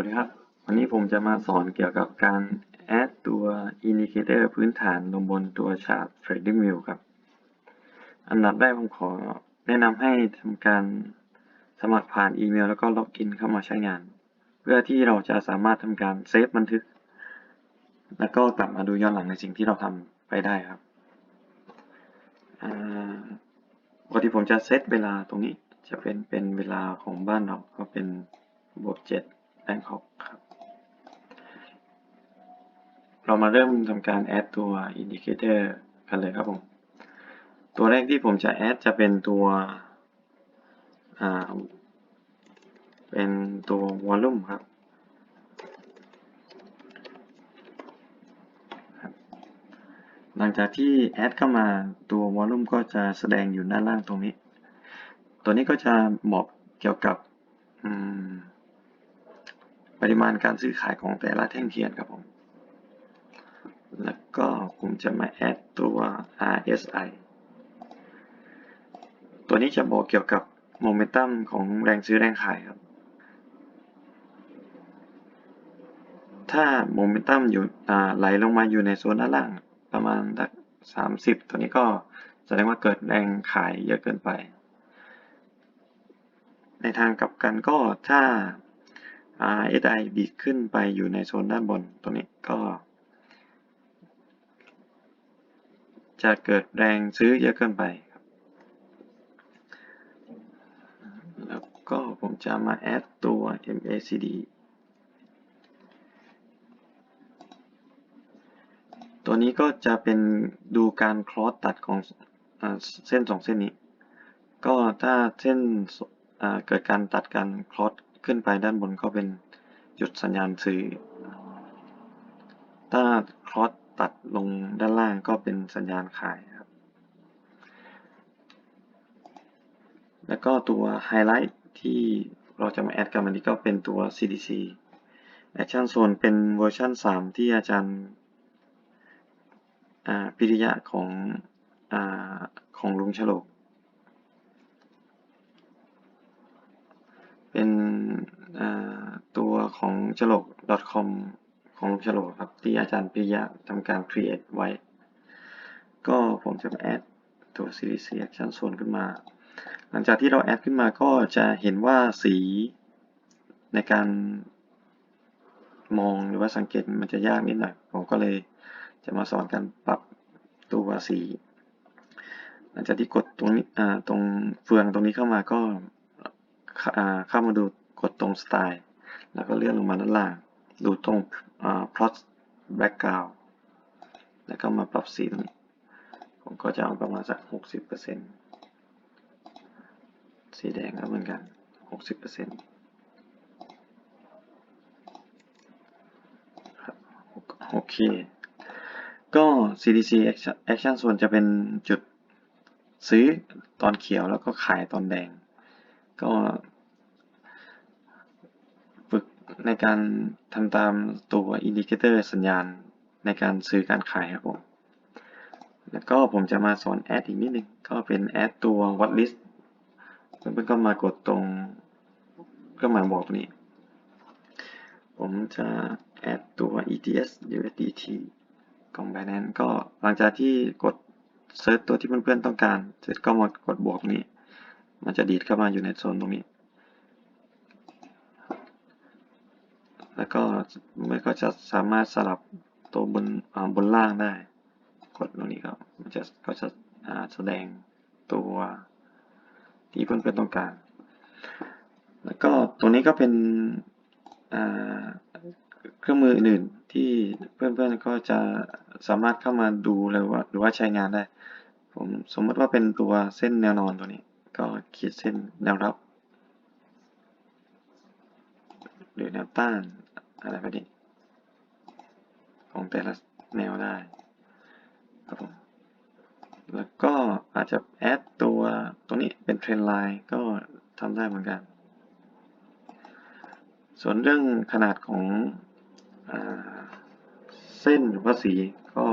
วัสดีครับ วันนี้ผมจะมาสอนเกี่ยวกับการ add ตัว indicator พื้นฐานลงบนตัว chart trading view ครับ อันดับแรกผมขอแนะนำให้ทำการสมัครผ่านอีเมล แล้วก็ล็อกอินเข้ามาใช้งาน เพื่อที่เราจะสามารถทำการเซฟบันทึก แล้วก็กลับมาดูย้อนหลังในสิ่งที่เราทำไปได้ครับอ่าปกติผมจะเซตเวลาตรงนี้จะเป็นเป็นเวลาของบ้านเราก็เป็นบวกเจ็ด แบงคอกครับ เรามาเริ่มทำการแอดตัว indicator กันเลยครับผม ตัวแรกที่ผมจะแอดจะเป็นตัวเป็นตัว volume ครับหลังจากที่แอดเข้ามาตัว volume ก็จะแสดงอยู่ด้านล่างตรงนี้ ตัวนี้ก็จะบอกเกี่ยวกับ ปริมาณการซื้อขายของแต่ละแท่งเทียนครับผม แล้วก็ผมจะมาแอดตัว RSI ตัวนี้จะบอกเกี่ยวกับโมเมนตัมของแรงซื้อแรงขายครับ ถ้าโมเมนตัมอยู่ไหลลงมาอยู่ในโซนด้านล่าง ประมาณสักสามสิบตัวนี้ก็แสดงว่าเกิดแรงขายเยอะเกินไป ในทางกลับกันก็ถ้า RSI ดีดขึ้นไปอยู่ในโซนด้านบนตรงนี้ก็ จะเกิดแรงซื้อเยอะเกินไปครับ แล้วก็ผมจะมาแอดตัว MACD ตัวนี้ก็จะเป็นดูการคลอสตัดของเส้นสองเส้นนี้ ก็ถ้าเส้นเกิดการตัดการคลอส ขึ้นไปด้านบนก็เป็นจุดสัญญาณซื้อถ้าคลอสตัดลงด้านล่างก็เป็นสัญญาณขายครับ แล้วก็ตัวไฮไลท์ที่เราจะมาแอดกันวันนี้ก็เป็นตัว CDC Action Zone เป็นเวอร์ชัน3 ที่อาจารย์พิริยะของอของลุงฉลก เป็นตัว ของฉลก .com ของลุงฉลกครับที่อาจารย์พิริยะทำการ create ไว้ ก็ผมจะมาแอดตัว CDC Action Zone ขึ้นมา หลังจากที่เราแอดขึ้นมาก็จะเห็นว่าสีในการมองหรือว่าสังเกตมันจะยากนิดหน่อย ผมก็เลยจะมาสอนการปรับตัวสี หลังจากที่กดตรงนี้ตรงเฟืองตรงนี้เข้ามาก็เข้ามาดูกดตรงสไตล์ แล้วก็เลื่อนลงมาด้านล่าง ดูตรง plot background แล้วก็มาปรับสีตรงนี้ ผมก็จะเอาประมาณสัก 60%สีแดงก็เหมือนกัน 60%โอเค ก็ CDC Action ส่วนจะเป็นจุดซื้อตอนเขียวแล้วก็ขายตอนแดง ก็ ในการทำตามตัวอินดิเคเตอร์สัญญาณในการซื้อการขายครับผม แล้วก็ผมจะมาสอนแอดอีกนิดนึง ก็เป็นแอดตัว what list เพื่อนก็มากดตรงก็มาบอกนี้ผมจะแอดตัว ETS USDT ของ Binance ก็หลังจากที่กดเซิร์ชตัวที่เพื่อนๆต้องการ เสร็จก็มากดบวกนี้ มันจะดีดเข้ามาอยู่ในโซนตรงนี้ แล้วก็มันก็จะสามารถสลับตัวบนบนล่างได้ กดตรงนี้ครับมันจะก็จะแสดงตัวที่เพื่อนๆต้องการ แล้วก็ตรงนี้ก็เป็นเครื่องมืออื่นที่เพื่อนๆก็จะสามารถเข้ามาดูหรือว่าหรือว่าใช้งานได้ ผมสมมติว่าเป็นตัวเส้นแนวนอนตัวนี้ ก็ขีดเส้นแนวรับ หรือแนวต้าน อะไรแบบนี้ของแต่ละแนวได้ครับผมแล้วก็อาจจะแอดตัวตรงนี้เป็นเทรนไลน์ก็ทำได้เหมือนกัน ส่วนเรื่องขนาดของเส้นหรือว่าสีก็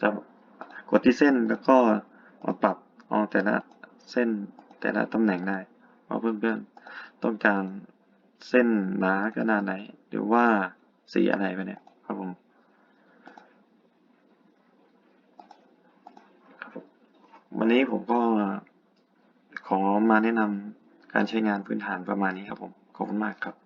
จะกดที่เส้นแล้วก็มาปรับเอาแต่ละเส้นแต่ละตำแหน่งได้เพราะเพื่อนๆต้องการ เส้นหนาขนาดไหน หรือว่าสีอะไรไปเนี่ยครับผมวันนี้ผมก็ขอมาแนะนำการใช้งานพื้นฐานประมาณนี้ครับผม ขอบคุณมากครับ